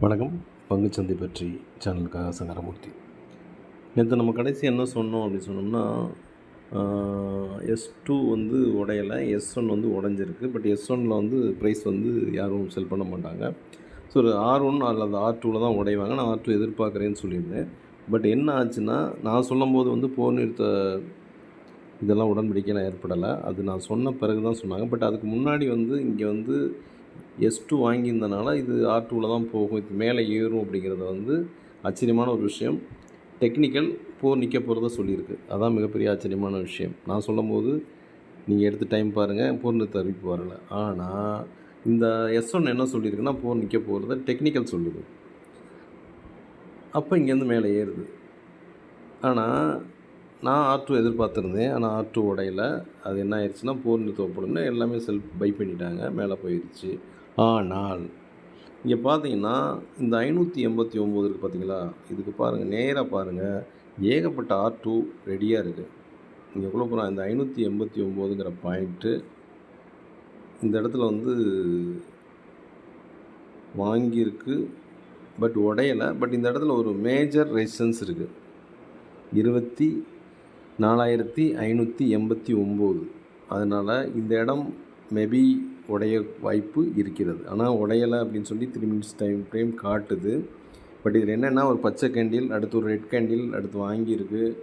வணக்கம். பங்குச்சந்தை பற்றி சேனலுக்காக சங்கரமூர்த்தி. நேற்று நம்ம கடைசி என்ன சொன்னோம் அப்படின்னு சொன்னோம்னா எஸ் டூ வந்து உடையலை எஸ் ஒன் வந்து உடஞ்சிருக்கு. பட் எஸ் ஒனில் வந்து ப்ரைஸ் வந்து யாரும் செல் பண்ண மாட்டாங்க. ஸோ ஒரு ஆர் ஒன் அல்லது ஆர் டூவில் தான் உடைவாங்க. நான் ஆர் டூ எதிர்பார்க்குறேன்னு சொல்லியிருந்தேன். பட் என்ன ஆச்சுன்னா நான் சொல்லும்போது வந்து போர் நிறுத்த இதெல்லாம் உடன்படிக்கையெல்லாம் ஏற்படலை. அது நான் சொன்ன பிறகு தான் சொன்னாங்க. பட் அதுக்கு முன்னாடி வந்து இங்கே வந்து எஸ் டூ வாங்கியிருந்தனால இது ஆர் டூவில் தான் போகும். இது மேலே ஏறும் அப்படிங்கிறத வந்து ஆச்சரியமான ஒரு விஷயம். டெக்னிக்கல் போர் நிற்க போகிறத சொல்லியிருக்கு. அதான் மிகப்பெரிய ஆச்சரியமான விஷயம். நான் சொல்லும்போது நீங்கள் எடுத்து டைம் பாருங்கள் போர் நிறுத்த அறிவிப்பு வரல. ஆனால் இந்த எஸ் ஒன் என்ன சொல்லியிருக்குன்னா போர் நிற்க போகிறத டெக்னிக்கல் சொல்லுது. அப்போ இங்கேருந்து மேலே ஏறுது. ஆனால் நான் ஆர் டூ எதிர்பார்த்துருந்தேன். ஆனால் ஆர் டூ உடையில. அது என்ன ஆயிடுச்சுன்னா போர் நிறுத்தப்படும்னு எல்லாமே செல்ஃப் பை பண்ணிட்டாங்க. மேலே போயிடுச்சு ஆனால் இங்கே பார்த்தீங்கன்னா இந்த ஐநூற்றி எண்பத்தி ஒம்பது இருக்குது பார்த்தீங்களா இதுக்கு பாருங்கள் நேராக பாருங்கள் ஏகப்பட்ட ஆர் டூ ரெடியாக இருக்குது இங்கே கூட போகிறோம் இந்த ஐநூற்றி எண்பத்தி ஒம்போதுங்கிற பாயிண்ட்டு இந்த இடத்துல வந்து வாங்கியிருக்கு. பட் உடையலை. பட் இந்த இடத்துல ஒரு மேஜர் ரெசிஸ்டன்ஸ் இருக்குது இருபத்தி நாலாயிரத்தி ஐநூற்றி எண்பத்தி ஒம்பது. அதனால் இந்த இடம் மேபி உடைய வாய்ப்பு இருக்கிறது. ஆனால் உடையலை அப்படின்னு சொல்லி த்ரீ மினிட்ஸ் டைம் ஃப்ரேம் காட்டுது. பட் இதில் என்னென்னா ஒரு பச்சை கேண்டில் அடுத்து ஒரு ரெட் கேண்டில் அடுத்து வாங்கியிருக்கு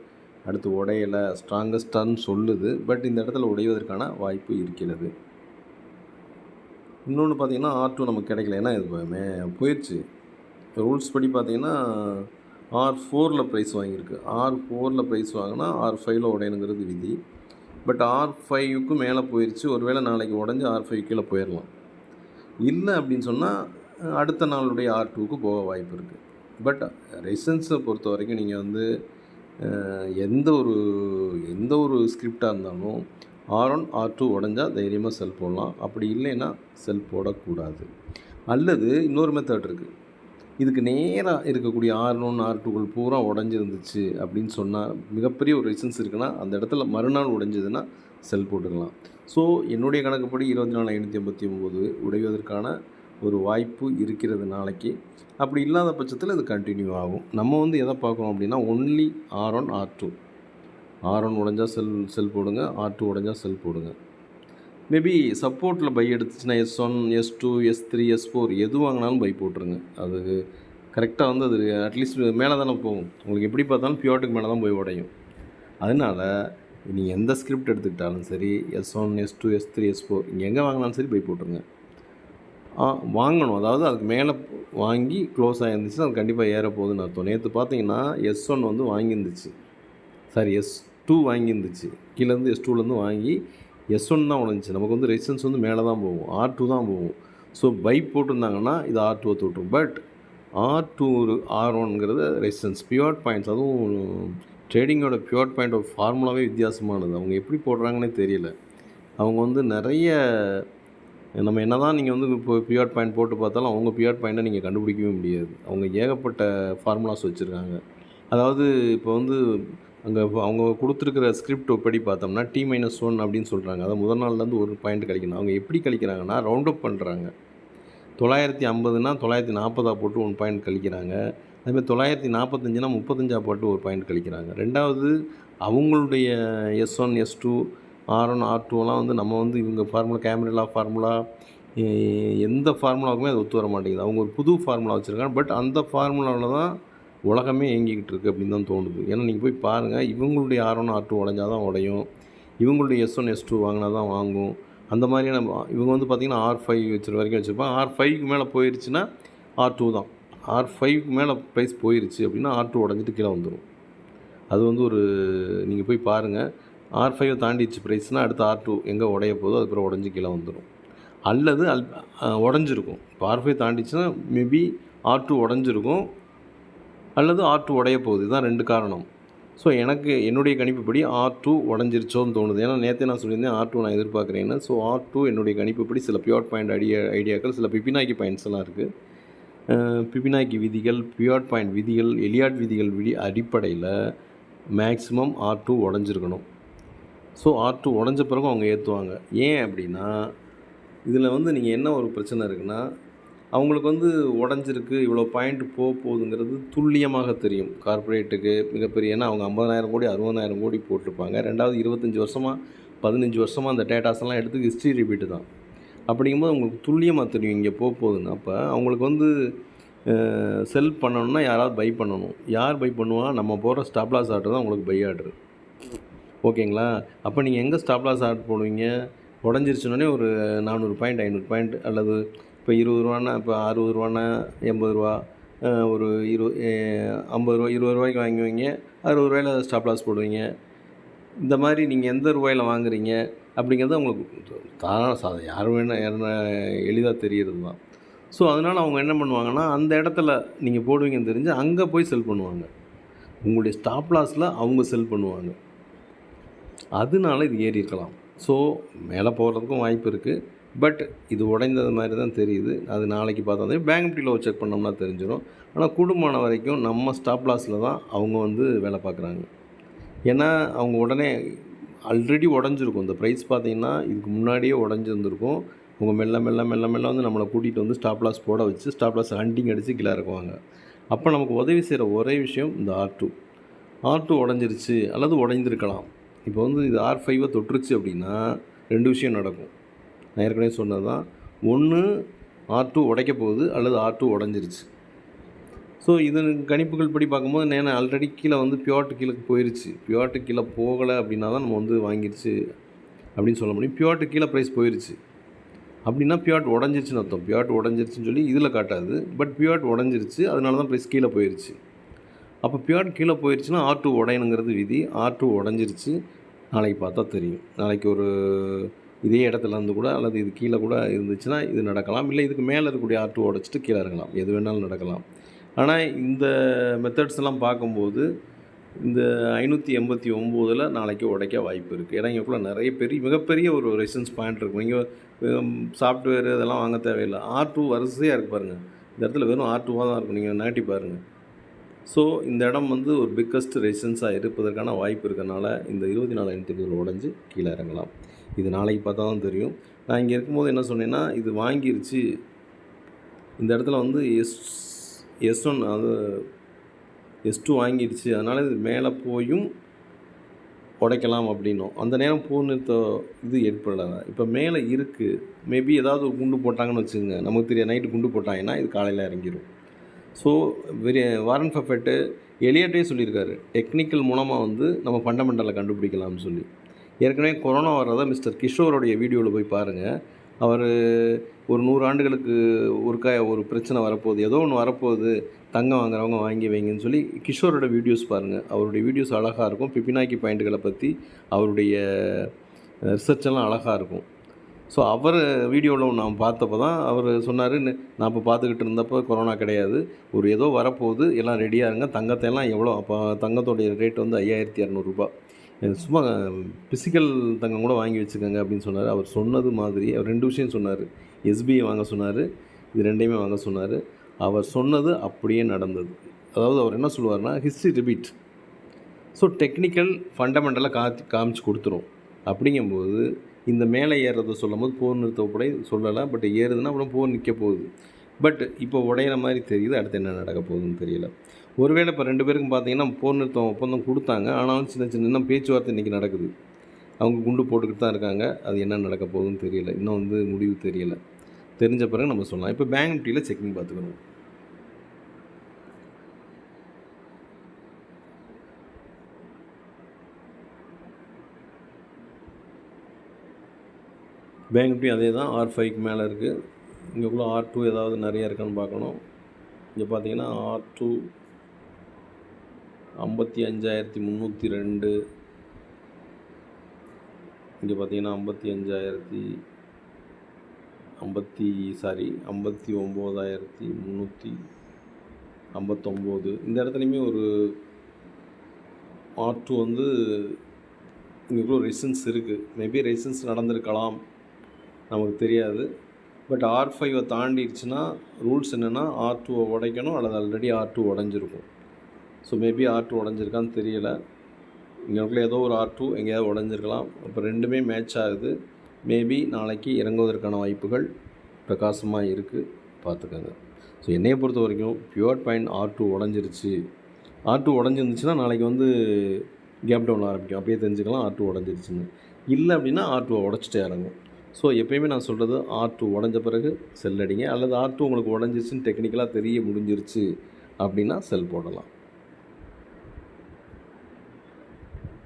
அடுத்து உடையலை ஸ்ட்ராங்கஸ்டான்னு சொல்லுது. பட் இந்த இடத்துல உடைவதற்கான வாய்ப்பு இருக்கிறது. இன்னொன்று பார்த்தீங்கன்னா ஆர் டூ நமக்கு கிடைக்கல. ஏன்னா இது மே- போயிடுச்சு ரூல்ஸ் படி பார்த்திங்கன்னா ஆர் ஃபோரில் ப்ரைஸ் வாங்கியிருக்கு. ஆர் ஃபோரில் ப்ரைஸ் வாங்கினா ஆர் ஃபைவ்ல உடையணுங்கிறது விதி. பட் ஆர் ஃபைவுக்கு மேலே போயிடுச்சு ஒருவேளை நாளைக்கு உடஞ்சி ஆர் ஃபைவ் கீழே போயிடலாம் இல்லை அப்படின்னு சொன்னால் அடுத்த நாளுடைய ஆர் டூக்கு போக வாய்ப்பு இருக்குது பட் ரெசன்ஸை பொறுத்த வரைக்கும் நீங்கள் வந்து எந்த ஒரு எந்த ஒரு ஸ்கிரிப்டாக இருந்தாலும் ஆர் ஒன் ஆர் டூ உடஞ்சால் தைரியமாக செல் போடலாம். அப்படி இல்லைன்னா செல் போடக்கூடாது. அல்லது இன்னொரு மெத்தட் இருக்குது இதுக்கு நேராக இருக்கக்கூடிய ஆர் ஒன் ஆர் டூகள் பூரா உடஞ்சிருந்துச்சு அப்படின்னு சொன்னால் மிகப்பெரிய ஒரு ரெசன்ஸ் இருக்குன்னா அந்த இடத்துல மறுநாள் உடைஞ்சதுன்னா செல் போட்டுக்கலாம். ஸோ என்னுடைய கணக்குப்படி இருபத்தி நாலு ஐநூற்றி ஐம்பத்தி ஒம்பது உடைவதற்கான ஒரு வாய்ப்பு இருக்கிறது நாளைக்கு. அப்படி இல்லாத பட்சத்தில் இது கண்டினியூ ஆகும். நம்ம வந்து எதை பார்க்குறோம் அப்படின்னா only R one R two R one உடஞ்சா sell செல் போடுங்க ஆர் டூ உடஞ்சா செல் போடுங்க. மேபி சப்போர்ட்டில் buy எடுத்துச்சுன்னா S one S two S three S four எது வாங்கினாலும் பை போட்டுருங்க. அது கரெக்டாக வந்து அது அட்லீஸ்ட் மேலே தானே போகும். உங்களுக்கு எப்படி பார்த்தாலும் பியோட்டுக்கு மேலே தான் போய் உடையும். அதனால் நீங்கள் எந்த ஸ்கிரிப்ட் எடுத்துக்கிட்டாலும் சரி S one S two S three S four இங்கே எங்கே வாங்கினாலும் சரி பை போட்டுருங்க. ஆ, வாங்கணும். அதாவது அதுக்கு மேலே வாங்கி க்ளோஸ் ஆகிருந்துச்சுன்னா அது கண்டிப்பாக ஏற போகுதுன்னு அர்த்தம். நேற்று பார்த்தீங்கன்னா எஸ் ஒன் வந்து வாங்கியிருந்துச்சு. சாரி எஸ் டூ வாங்கியிருந்துச்சு. கீழேருந்து எஸ் டூலேருந்து வாங்கி எஸ் ஒன் தான் உடஞ்சிச்சு. நமக்கு வந்து ரெசிஸ்டன்ஸ் வந்து மேலே தான் போகும். ஆர் டூ தான் போகும். ஸோ பைப் போட்டிருந்தாங்கன்னா இது ஆர் டூவை தொட்டுரும் பட் ஆர் டூ ஆர் ஒன்ங்கிறது ரெசிஸ்டன்ஸ் பியூர் பாயிண்ட்ஸ் அதுவும் ட்ரேடிங்கோட பியூர் பாயிண்ட் ஆஃப் ஃபார்முலாவே வித்தியாசமானது. அவங்க எப்படி போடுறாங்கன்னே தெரியல. அவங்க வந்து நிறைய நம்ம என்ன தான் நீங்கள் வந்து இப்போ பியூர் பாயிண்ட் போட்டு பார்த்தாலும் அவங்க பியூர் பாயிண்ட்டை நீங்கள் கண்டுபிடிக்கவே முடியாது. அவங்க ஏகப்பட்ட ஃபார்முலாஸ் வச்சுருக்காங்க. அதாவது இப்போ வந்து அங்கே அவங்க கொடுத்துருக்கிற ஸ்கிரிப்ட் படி பார்த்தோம்னா டி மைனஸ் ஒன் அப்படின்னு சொல்கிறாங்க அதாவது முதல் நாள்லேருந்து ஒரு பாயிண்ட் கழிக்கணும். அவங்க எப்படி கழிக்கிறாங்கன்னா ரவுண்ட் அப் பண்ணுறாங்க தொள்ளாயிரத்தி ஐம்பதுனா தொள்ளாயிரத்தி நாற்பதா போட்டு ஒன் பாயிண்ட் கழிக்கிறாங்க. அதேமாதிரி தொள்ளாயிரத்தி நாற்பத்தஞ்சுனா முப்பத்தஞ்சா போட்டு ஒரு பாயிண்ட் கழிக்கிறாங்க. ரெண்டாவது அவங்களுடைய S one S two R one R டூலாம் வந்து நம்ம வந்து இவங்க ஃபார்முலா கேமரலா ஃபார்முலா எந்த ஃபார்முலாவுக்குமே அது ஒத்து வர மாட்டேங்குது. அவங்க ஒரு புது ஃபார்முலா வச்சுருக்காங்க. பட் அந்த ஃபார்முலாவில் தான் உலகமே இயங்கிக்கிட்டு இருக்குது அப்படின்னு தான் தோணுது. ஏன்னா நீங்கள் போய் பாருங்கள் இவங்களுடைய ஆர் ஒன் ஆர் டூ உடஞ்சா தான் உடையும். இவங்களுடைய எஸ் ஒன் எஸ் டூ வாங்கினா தான் வாங்கும். அந்த மாதிரியான இவங்க வந்து பார்த்திங்கன்னா ஆர் ஃபைவ் வச்சுரு வரைக்கும் வச்சுருப்பாங்க. ஆர் ஃபைவ்க்கு மேலே போயிருச்சுன்னா ஆர் டூ தான். ஆர் ஃபைவ்க்கு மேலே ப்ரைஸ் போயிருச்சு அப்படின்னா ஆர் டூ உடஞ்சிட்டு கீழே வந்துடும் அது வந்து ஒரு நீங்கள் போய் பாருங்கள் ஆர் ஃபைவை தாண்டிடுச்சு ப்ரைஸ்னால் அடுத்து ஆர் டூ எங்கே உடைய போதோ அதுக்கப்புறம் உடஞ்சி கீழே வந்துடும் அல்லது அல் உடஞ்சிருக்கும். இப்போ ஆர் ஃபைவ் தாண்டிச்சுன்னா மேபி ஆர் டூ உடஞ்சிருக்கும். அல்லது ஆர் டூ உடைய போகுது இதுதான் ரெண்டு காரணம். ஸோ எனக்கு என்னுடைய கணிப்புப்படி ஆர் டூ உடஞ்சிருச்சோன்னு தோணுது. ஏன்னா நேற்று நான் சொல்லியிருந்தேன் ஆர் டூ நான் எதிர்பார்க்குறேன்னு. ஸோ ஆர் டூ என்னுடைய கணிப்புப்படி சில பியூர் பாயிண்ட் ஐடியா ஐடியாக்கள் சில பிபினாக்கி பாயிண்ட்ஸ் எல்லாம் இருக்குது பிபினாக்கி விதிகள் பியூர் பாயிண்ட் விதிகள் எலியாட் விதிகள் விதி அடிப்படையில் மேக்ஸிமம் ஆர் டூ உடஞ்சிருக்கணும். ஸோ ஆர் டூ உடஞ்ச பிறகு அவங்க ஏற்றுவாங்க ஏன் அப்படின்னா இதில் வந்து நீங்கள் என்ன ஒரு பிரச்சனை இருக்குன்னா அவங்களுக்கு வந்து உடஞ்சிருக்கு இவ்வளோ பாயிண்ட் போக போகுதுங்கிறது துல்லியமாக தெரியும். கார்ப்பரேட்டுக்கு மிகப்பெரிய ஏன்னா அவங்க ஐம்பதாயிரம் கோடி அறுபதாயிரம் கோடி போட்டிருப்பாங்க. ரெண்டாவது இருபத்தஞ்சி வருஷமாக பதினஞ்சு வருஷமாக அந்த டேட்டாஸ் எல்லாம் எடுத்து ஹிஸ்ட்ரி ரிப்பீட்டு தான். அப்படிங்கும்போது அவங்களுக்கு துல்லியமாக தெரியும் இங்கே போக போகுதுன்னு. அப்போ அவங்களுக்கு வந்து செல் பண்ணணும்னா யாராவது பை பண்ணணும். யார் பை பண்ணுவா? நம்ம போகிற ஸ்டாப் லாஸ் ஆர்டர் தான் உங்களுக்கு பை ஆர்டர் ஓகேங்களா? அப்போ நீங்கள் எங்கே ஸ்டாப் லாஸ் ஆர்டர் போடுவீங்க? உடஞ்சிருச்சுனோடனே ஒரு நானூறு பாயிண்ட் ஐநூறு பாயிண்ட் அல்லது இப்போ இருபது ரூபான்னா இப்போ அறுபது ரூபான்னா எண்பது ரூபா ஒரு இரு ஐம்பது ரூபா இருபது ரூபாய்க்கு வாங்குவீங்க. அறுபது ரூபாயில் ஸ்டாப் லாஸ் போடுவீங்க. இந்த மாதிரி நீங்கள் எந்த ரூபாயில் வாங்குறீங்க அப்படிங்கிறது அவங்களுக்கு தாராள சாதம் யார் வேணும் என்ன எளிதாக தெரியறது தான். ஸோ அதனால் அவங்க என்ன பண்ணுவாங்கன்னா அந்த இடத்துல நீங்கள் போடுவீங்கன்னு தெரிஞ்சு அங்கே போய் செல் பண்ணுவாங்க. உங்களுடைய ஸ்டாப் லாஸில் அவங்க செல் பண்ணுவாங்க. அதனால இது ஏறி இருக்கலாம் ஸோ மேலே போகிறதுக்கும் வாய்ப்பு இருக்குது பட் இது உடைந்தது மாதிரி தான் தெரியுது. அது நாளைக்கு பார்த்தா தான் பேங்க் நிஃப்டியில் செக் பண்ணோம்னா தெரிஞ்சிடும் ஆனால் கூடுமான வரைக்கும் நம்ம ஸ்டாப் லாஸில் தான் அவங்க வந்து வேலை பார்க்குறாங்க. ஏன்னா அவங்க உடனே ஆல்ரெடி உடஞ்சிருக்கும். இந்த ப்ரைஸ் பார்த்தீங்கன்னா இதுக்கு முன்னாடியே உடஞ்சிருந்துருக்கும். அவங்க மெல்ல மெல்ல மெல்ல மெல்ல வந்து நம்மளை கூட்டிகிட்டு வந்து ஸ்டாப் லாஸ் போட வச்சு ஸ்டாப் லாஸ் ஹண்டிங் அடித்து கீழே இறக்குவாங்க. அப்போ நமக்கு உதவி செய்கிற ஒரே விஷயம் இந்த ஆர் டூ ஆர் டூ உடஞ்சிருச்சு அல்லது உடஞ்சிருக்கலாம் இப்போ வந்து இது ஆர் ஃபைவை தொட்டுருச்சு அப்படின்னா ரெண்டு விஷயம் நடக்கும். நான் ஏற்கனவே சொன்னது தான். ஒன்று ஆர் டூ உடைக்க போகுது அல்லது ஆர் டூ உடஞ்சிருச்சு. ஸோ இது கணிப்புகள் படி பார்க்கும்போது நேன ஆல்ரெடி கீழே வந்து பியோட்டு கீழே போயிருச்சு. பியோட்டு கீழே போகலை அப்படின்னா தான் நம்ம வந்து வாங்கிருச்சு அப்படின்னு சொல்ல முடியும். பியோட்டு கீழே ப்ரைஸ் போயிருச்சு. அப்படின்னா பியாட் உடஞ்சிருச்சுன்னு அர்த்தம். பியாட் உடஞ்சிருச்சுன்னு சொல்லி இதில் காட்டாது. பட் பியாட் உடஞ்சிருச்சு அதனால தான் ப்ரைஸ் கீழே போயிருச்சு. அப்போ பியாட் கீழே போயிருச்சுன்னா ஆர் டூ உடையணுங்கிறது விதி. ஆர் டூ உடஞ்சிருச்சு. நாளைக்கு பார்த்தா தெரியும். நாளைக்கு ஒரு இதே இடத்துல இருந்து கூட அல்லது இது கீழே கூட இருந்துச்சுன்னா இது நடக்கலாம். இல்லை இதுக்கு மேலே இருக்கக்கூடிய ஆர் உடச்சிட்டு கீழே இறங்கலாம். எது வேணாலும் நடக்கலாம். ஆனால் இந்த மெத்தட்ஸ் எல்லாம் பார்க்கும்போது இந்த ஐநூற்றி எண்பத்தி ஒம்போதில் நாளைக்கு உடைக்க வாய்ப்பு இருக்குது ஏன்னா இங்கே நிறைய பெரிய மிகப்பெரிய ஒரு ரெசன்ஸ் பாயிண்ட் இருக்கும். இங்கே சாஃப்ட்வேர் இதெல்லாம் வாங்க தேவையில்லை. ஆர் டூ வரிசையாக இருக்குது பாருங்கள் இந்த இடத்துல வெறும் ஆர் டூவாக தான் இருக்கும். நீங்கள் நாட்டி பாருங்கள் ஸோ இந்த இடம் வந்து ஒரு பிக்கஸ்ட் ரெசன்ஸாக இருப்பதற்கான வாய்ப்பு இருக்கறனால இந்த இருபத்தி நாலு ஐநூற்றி இருபது உடஞ்சி கீழே இறங்கலாம். இது நாளைக்கு பார்த்தா தான் தெரியும். நான் இங்கே இருக்கும்போது என்ன சொன்னேன்னா இது வாங்கிருச்சு. இந்த இடத்துல வந்து எஸ் எஸ் ஒன் அது எஸ் டூ வாங்கிடுச்சு அதனால் இது மேலே போயும் உடைக்கலாம் அப்படின்னும். அந்த நேரம் போர் நிறுத்த இது ஏற்படலை. இப்போ மேலே இருக்குது மேபி ஏதாவது ஒரு குண்டு போட்டாங்கன்னு வச்சுக்கோங்க. நமக்கு தெரியாது. நைட்டு குண்டு போட்டாங்கன்னா இது காலையில் இறங்கிடும் ஸோ வெரி வாரன் ஃபெஃபெட்டு எலியட்டே சொல்லியிருக்காரு. டெக்னிக்கல் மூலமாக வந்து நம்ம ஃபண்டமெண்டலை கண்டுபிடிக்கலாம்னு சொல்லி. ஏற்கனவே கொரோனா வர்றதை மிஸ்டர் கிஷோருடைய வீடியோவில் போய் பாருங்கள் அவர் ஒரு நூறு ஆண்டுகளுக்கு ஒருக்கா ஒரு பிரச்சனை வரப்போகுது. ஏதோ ஒன்று வரப்போகுது. தங்கம் வாங்குறவங்க வாங்கி வைங்கன்னு சொல்லி கிஷோரோட வீடியோஸ் பாருங்கள் அவருடைய வீடியோஸ் அழகாக இருக்கும். பிபினாக்கி பாயிண்ட்டுகளை பற்றி அவருடைய ரிசர்ச் எல்லாம் அழகாக இருக்கும். ஸோ அவர் வீடியோவில் நான் பார்த்தப்போ தான் அவர் சொன்னார் நான் இப்போ பார்த்துக்கிட்டு இருந்தப்போ கொரோனா கிடையாது. ஒரு ஏதோ வரப்போகுது. எல்லாம் ரெடியாக இருங்க. தங்கத்தை எல்லாம் எவ்வளோ அப்போ தங்கத்தோடைய ரேட் வந்து ஐயாயிரத்தி இரநூறுபா சும்மா பிசிக்கல் தங்கம் கூட வாங்கி வச்சுக்கோங்க அப்படின்னு சொன்னார். அவர் சொன்னது மாதிரி அவர் ரெண்டு விஷயம் சொன்னார். எஸ்பிஐ வாங்க சொன்னார். இது ரெண்டையுமே வாங்க சொன்னார். அவர் சொன்னது அப்படியே நடந்தது. அதாவது அவர் என்ன சொல்லுவார்னா ஹிஸ்ட்ரி ரிபீட் ஸோ டெக்னிக்கல் ஃபண்டமெண்டலாக கா காமிச்சு கொடுத்துரும். அப்படிங்கும்போது இந்த மேலே ஏறுறதை சொல்லும் போது போர் நிறுத்த உடை சொல்லலாம் பட் ஏறுதுன்னா அப்புறம் போர் நிற்க போகுது. பட் இப்போ உடையிற மாதிரி தெரியுது அடுத்து என்ன நடக்க போகுதுன்னு தெரியல. ஒருவேளை இப்போ ரெண்டு பேருக்கும் பார்த்தீங்கன்னா போர் நிறுத்தம் ஒப்பந்தம் கொடுத்தாங்க. ஆனாலும் சின்ன சின்ன இன்னும் பேச்சுவார்த்தை இன்றைக்கி நடக்குது. அவங்க குண்டு போட்டுக்கிட்டு தான் இருக்காங்க. அது என்ன நடக்க போகுதுன்னு தெரியல. இன்னும் வந்து முடிவு தெரியலை. தெரிஞ்ச பிறகு நம்ம சொல்லலாம். இப்போ பேங்க் நிஃப்டியில் செக்கிங் பார்த்துக்கணும் பேங்க் நிஃப்டி அதே தான். ஆர் ஃபைவ்க்கு மேலே இருக்குது இங்கேக்குள்ளே ஆர் டூ ஏதாவது நிறையா இருக்கான்னு பார்க்கணும். இங்கே பார்த்தீங்கன்னா ஆர் டூ ஐம்பத்தி அஞ்சாயிரத்தி முந்நூற்றி ரெண்டு. இங்கே பார்த்தீங்கன்னா ஐம்பத்தி அஞ்சாயிரத்தி ஐம்பத்தி சாரி ஐம்பத்தி ஒம்போதாயிரத்தி முந்நூற்றி ஐம்பத்தொம்போது. இந்த இடத்துலையுமே ஒரு ஆர் டூ வந்து இங்கே ரெசிஸ்டன்ஸ் இருக்குது மேபி ரெசிஸ்டன்ஸ் நடந்திருக்கலாம். நமக்கு தெரியாது. பட் ஆர் ஃபைவை தாண்டிடுச்சுன்னா ரூல்ஸ் என்னென்னா ஆர் டூவை உடைக்கணும் அல்லது ஆல்ரெடி ஆர் டூ உடஞ்சிருக்கும். ஸோ மேபி ஆர் டூ உடஞ்சிருக்கான்னு தெரியல. இங்கே ஏதோ ஒரு ஆர் டூ எங்கேயாவது உடஞ்சிருக்கலாம். இப்போ ரெண்டுமே மேட்ச் ஆகுது. மேபி நாளைக்கு இறங்குவதற்கான வாய்ப்புகள் பிரகாசமாக இருக்குது பார்த்துக்கோங்க. ஸோ என்னையை பொறுத்த வரைக்கும் பியூர் பாயிண்ட் ஆர் டூ உடஞ்சிருச்சு. ஆர் டூ உடஞ்சிருந்துச்சுன்னா நாளைக்கு வந்து கேப் டவுன் ஆரம்பிக்கும். அப்படியே தெரிஞ்சுக்கலாம் ஆர் டூ உடஞ்சிருச்சுன்னு. இல்லை அப்படின்னா ஆர் டூ உடச்சிட்டே இறங்கும். ஸோ எப்பயுமே நான் சொல்கிறது ஆர் டூ உடஞ்ச பிறகு செல் அடிங்க. அல்லது ஆர் டூ உங்களுக்கு உடஞ்சிருச்சுன்னு டெக்னிக்கலாக தெரிய முடிஞ்சிருச்சு அப்படின்னா செல் போடலாம்.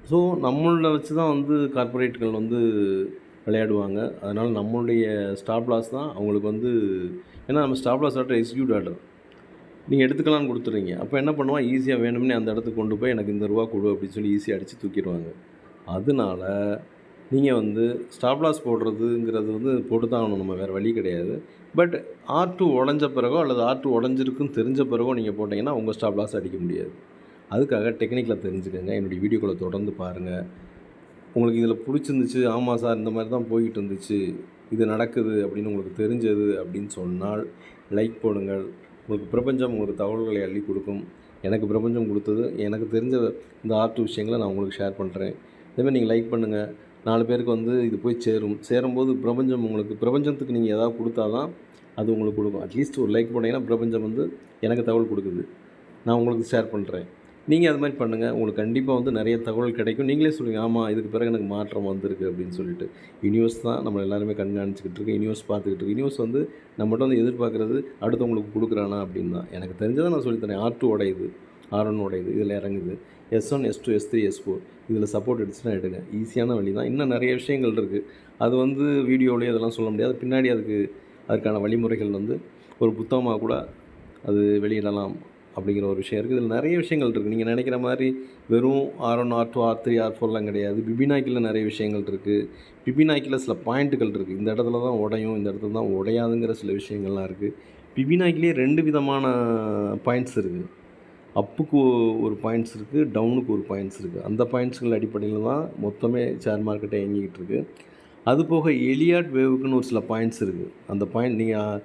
ஸோ நம்மளை வச்சு தான் வந்து கார்ப்பரேட்டுகள் வந்து விளையாடுவாங்க. அதனால் நம்மளுடைய ஸ்டாப் லாஸ் தான் அவங்களுக்கு வந்து ஏன்னா நம்ம stop loss order execute order நீங்கள் எடுத்துக்கலாம்னு கொடுத்துறீங்க. அப்போ என்ன பண்ணுவான்? ஈஸியாக வேணும்னே அந்த இடத்துக்கு கொண்டு போய் எனக்கு இந்த ரூபா கொடு அப்படின்னு சொல்லி ஈஸியாக அடித்து தூக்கிடுவாங்க. அதனால நீங்கள் வந்து ஸ்டாப் லாஸ் போடுறதுங்கிறது வந்து போட்டு தான் ஆகணும். நம்ம வேறு வழி கிடையாது. பட் ஆர் டூ உடஞ்ச பிறகோ அல்லது ஆர் டூ உடஞ்சிருக்குன்னு தெரிஞ்ச பிறகோ நீங்கள் போட்டிங்கன்னா உங்கள் ஸ்டாப் லாஸ் அடிக்க முடியாது. அதுக்காக டெக்னிக்கில் தெரிஞ்சுக்கோங்க. என்னுடைய வீடியோக்களை தொடர்ந்து பாருங்கள் உங்களுக்கு இதில் பிடிச்சிருந்துச்சு ஆமாம் சார் இந்த மாதிரி தான் போய்கிட்டு இருந்துச்சு இது நடக்குது அப்படின்னு உங்களுக்கு தெரிஞ்சது அப்படின்னு சொன்னால் லைக் போடுங்கள். உங்களுக்கு பிரபஞ்சம் உங்களுக்கு தகவல்களை அள்ளி கொடுக்கும். எனக்கு பிரபஞ்சம் கொடுத்தது எனக்கு தெரிஞ்ச இந்த ஆர்ட் விஷயங்களை நான் உங்களுக்கு ஷேர் பண்ணுறேன் இதேமாதிரி நீங்கள் லைக் பண்ணுங்கள் நாலு பேருக்கு வந்து இது போய் சேரும். சேரும்போது பிரபஞ்சம் உங்களுக்கு பிரபஞ்சத்துக்கு நீங்கள் எதாவது கொடுத்தா தான் அது உங்களுக்கு கொடுக்கும். அட்லீஸ்ட் ஒரு லைக் போனீங்கன்னா பிரபஞ்சம் வந்து எனக்கு தகவல் கொடுக்குது. நான் உங்களுக்கு ஷேர் பண்ணுறேன் நீங்கள் அது மாதிரி பண்ணுங்கள் உங்களுக்கு கண்டிப்பாக வந்து நிறைய தகவல் கிடைக்கும். நீங்களே சொல்லுங்கள் ஆமாம் இதுக்கு பிறகு எனக்கு மாற்றம் வந்திருக்கு அப்படின்னு சொல்லிட்டு. யூனிவர்ஸ் தான் நம்ம எல்லாருமே கண்காணிச்சிக்கிட்டு இருக்கு. யூனிவர்ஸ் பார்த்துக்கிட்டு இருக்கு. யூனிவர்ஸ் வந்து நம்மகிட்ட வந்து எதிர்பார்க்குறது அடுத்தவங்களுக்கு கொடுக்குறானா அப்படின்னு தான். எனக்கு தெரிஞ்சதை நான் சொல்லித்தரேன் ஆர் டூ உடையுது ஆர் ஒன் உடையுது இதில் இறங்குது. S one S two S three S four இதில் சப்போர்ட் எடுத்துச்சுன்னா எடுங்க. ஈஸியான வழி தான். இன்னும் நிறைய விஷயங்கள் இருக்குது அது வந்து வீடியோலேயே அதெல்லாம் சொல்ல முடியாது. பின்னாடி அதுக்கு அதுக்கான வழிமுறைகள் வந்து ஒரு புத்தகமாக கூட அது வெளியிடலாம். அப்படிங்கிற ஒரு விஷயம் இருக்குது. இதில் நிறைய விஷயங்கள் இருக்குது. நீங்கள் நினைக்கிற மாதிரி வெறும் R one R two R three R ஃபோர்லாம் கிடையாது. பிபிநாய்க்கில் நிறைய விஷயங்கள் இருக்குது. பிபிநாய்க்கில் சில பாயிண்ட்டுகள் இருக்குது. இந்த இடத்துல தான் உடையும் இந்த இடத்துல தான் உடையாதுங்கிற சில விஷயங்கள்லாம் இருக்குது. பிபிநாய்க்கிலே ரெண்டு விதமான பாயிண்ட்ஸ் இருக்குது. அப்புக்கு ஒரு பாயிண்ட்ஸ் இருக்குது. டவுனுக்கு ஒரு பாயிண்ட்ஸ் இருக்குது. அந்த பாயிண்ட்ஸ்கள் அடிப்படையில் தான் மொத்தமே ஷேர் மார்க்கெட்டை இயங்கிக்கிட்டு இருக்குது அது போக எலியாட் வேவுக்குன்னு ஒரு சில பாயிண்ட்ஸ் இருக்குது. அந்த பாயிண்ட் நீங்கள்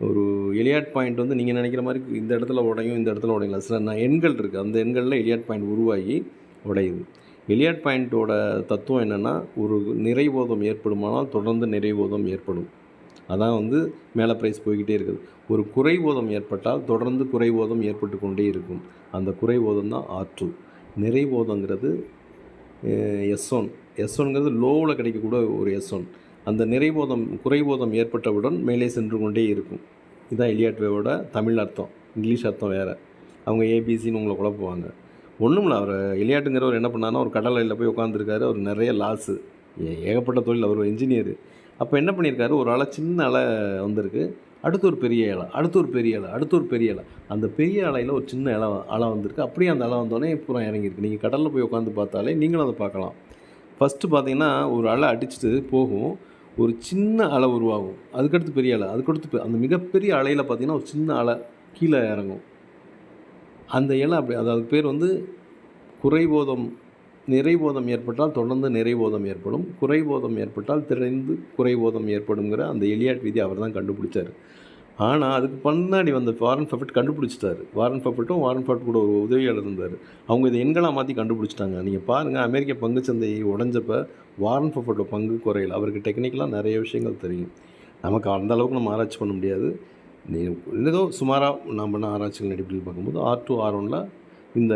ஒரு எலியாட் பாயிண்ட் வந்து நீங்கள் நினைக்கிற மாதிரி இந்த இடத்துல உடையும் இந்த இடத்துல உடையல. சில நான் எண்கள் இருக்குது அந்த எண்களில் எலியாட் பாயிண்ட் உருவாகி உடையுது. எலியாட் பாயிண்ட்டோட தத்துவம் என்னென்னா ஒரு நிறைவோதம் ஏற்படுமானால் தொடர்ந்து நிறைவோதம் ஏற்படும். அதான் வந்து மேலே ப்ரைஸ் போய்கிட்டே இருக்குது. ஒரு குறைவோதம் ஏற்பட்டால் தொடர்ந்து குறைவோதம் ஏற்பட்டு கொண்டே இருக்கும். அந்த குறைவோதம் தான் ஆற்று டூ நிறைவோதங்கிறது எஸ் ஒன் எஸ் ஒன்ங்கிறது லோவில் கிடைக்கக்கூட ஒரு எஸ் ஒன் அந்த நிறைவோதம் குறைபோதம் ஏற்பட்டவுடன் மேலே சென்று கொண்டே இருக்கும். இதுதான் எலியாட்வேவோட தமிழ் அர்த்தம் இங்கிலீஷ் அர்த்தம் வேறு. அவங்க ஏபிசின்னு உங்களை குழப்புவாங்க ஒன்றும் இல்லை அவர் எலியாட்டுங்கிறவர் என்ன பண்ணாருன்னா ஒரு கடலையில் போய் உட்காந்துருக்காரு அவர் நிறைய லாஸு. ஏகப்பட்ட தொழில் அவர் இன்ஜினியர் அப்போ என்ன பண்ணியிருக்காரு ஒரு அலை சின்ன அலை வந்திருக்கு. அடுத்து ஒரு பெரிய இலை அடுத்து ஒரு பெரிய இலை அடுத்து ஒரு பெரிய இலை அந்த பெரிய அலையில் ஒரு சின்ன இலை அலை வந்திருக்கு. அப்படியே அந்த அலை வந்தோடனே பூரா இறங்கியிருக்கு. நீங்கள் கடலில் போய் உட்காந்து பார்த்தாலே நீங்களும் அதை பார்க்கலாம். ஃபஸ்ட்டு பார்த்தீங்கன்னா ஒரு அலை அடிச்சுட்டு போகும். ஒரு சின்ன அலை உருவாகும். அதுக்கடுத்து பெரிய அலை. அதுக்கடுத்து அந்த மிகப்பெரிய அலையில் பார்த்தீங்கன்னா ஒரு சின்ன அலை கீழே இறங்கும். அந்த இலை அப்படி அதாவது பேர் வந்து குறைபோதம் நிறைபோதம் ஏற்பட்டால் தொடர்ந்து நிறைபோதம் ஏற்படும். குறைபோதம் ஏற்பட்டால் திரைந்து குறைபோதம் ஏற்படுங்கிற அந்த எலியாட் விதி அவர் தான் கண்டுபிடிச்சார். ஆனால் அதுக்கு முன்னாடி வந்த வாரன் ஃபெஃபட் கண்டுபிடிச்சிட்டாரு. வாரன் ஃபெஃபட்டும் வாரன் ஃபெஃபட் கூட ஒரு உதவியாளர் இருந்தார். அவங்க இதை எண்களாக மாற்றி கண்டுபிடிச்சிட்டாங்க. நீங்கள் பாருங்கள் அமெரிக்க பங்கு சந்தையை உடஞ்சப்போ வாரன் ஃபெஃபட்டோட பங்கு குறையல. அவருக்கு டெக்னிக்கலாக நிறைய விஷயங்கள் தெரியும். நமக்கு அந்த அளவுக்கு நம்ம ஆராய்ச்சி பண்ண முடியாது. நீ ஏதோ சுமாராக நான் பண்ண ஆராய்ச்சிகள் அடிப்படையில் பார்க்கும்போது ஆர் டூ ஆர் ஒனில் இந்த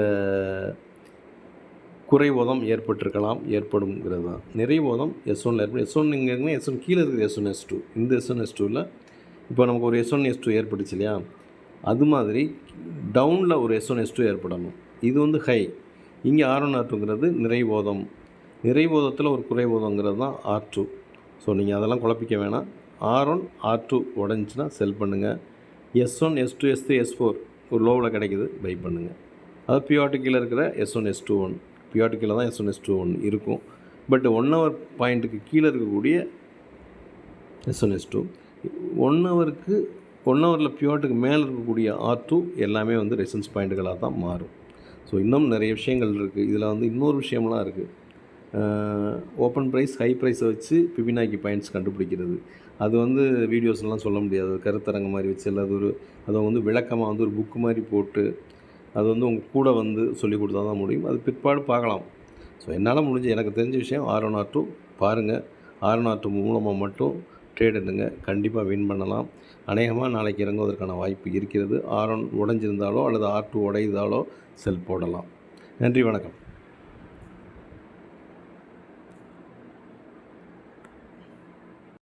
குறைவோதம் ஏற்பட்டிருக்கலாம் ஏற்படும்ங்கிறது தான். நிறைவோதம் எஸ் ஒனில் ஏற்படும். எஸ் ஒன் இங்கே எஸ் ஒன் கீழே இருக்குது எஸ் ஒன் எஸ் டூ இந்த எஸ் ஒன் எஸ் டூவில் இப்போ நமக்கு ஒரு எஸ் ஒன் எஸ் டூ ஏற்பட்டுச்சு இல்லையா? அது மாதிரி டவுனில் ஒரு எஸ் ஒன் எஸ் டூ ஏற்படணும். இது வந்து ஹை இங்கே ஆர் ஒன் ஆர் டூங்கிறது நிறைவோதம் நிறைவோதத்தில் ஒரு குறைவோதங்கிறது தான் ஆர் டூ ஸோ நீங்கள் அதெல்லாம் குழப்பிக்க வேணாம். ஆர் ஒன் ஆர் டூ உடஞ்சின்னா செல் பண்ணுங்கள் S one S two S three S four ஒரு லோவில் கிடைக்குது பை பண்ணுங்கள் அது பியோட்டிக்கில் இருக்கிற S one S two one பியோட்டிக்கில் தான் S one S two one இருக்கும். பட் ஒன் ஹவர் பாயிண்ட்டுக்கு கீழே இருக்கக்கூடிய S one S two one ஹவருக்கு ஒன் ஹவரில் பியூர்ட்டுக்கு மேலே இருக்கக்கூடிய ஆர் டூ எல்லாமே வந்து ரெசன்ஸ் பாயிண்ட்டுகளாக தான் மாறும். ஸோ இன்னும் நிறைய விஷயங்கள் இருக்குது இதில் வந்து இன்னொரு விஷயம்லாம் இருக்குது ஓப்பன் ப்ரைஸ் ஹை ப்ரைஸை வச்சு பிபினாக்கி பாயிண்ட்ஸ் கண்டுபிடிக்கிறது. அது வந்து வீடியோஸ்லாம் சொல்ல முடியாது. கருத்தரங்க மாதிரி வச்சு இல்லை அது ஒரு அதை வந்து விளக்கமாக வந்து ஒரு புக்கு மாதிரி போட்டு அது வந்து உங்கள் கூட வந்து சொல்லி கொடுத்தா தான் முடியும். அது பிற்பாடு பார்க்கலாம். ஸோ என்னால் முடிஞ்ச எனக்கு தெரிஞ்ச விஷயம் ஆர் ஒன் ஆர் டூ பாருங்கள் ஆர் ஒன் ஆர் டூ மூலமாக மட்டும் ட்ரேட் எடுங்க. கண்டிப்பாக வின் பண்ணலாம். அநேகமாக நாளைக்கு இறங்குவதற்கான வாய்ப்பு இருக்கிறது. ஆர் ஒன் உடைஞ்சிருந்தாலோ அல்லது ஆர் டூ உடைந்தாலோ செல் போடலாம். நன்றி வணக்கம்.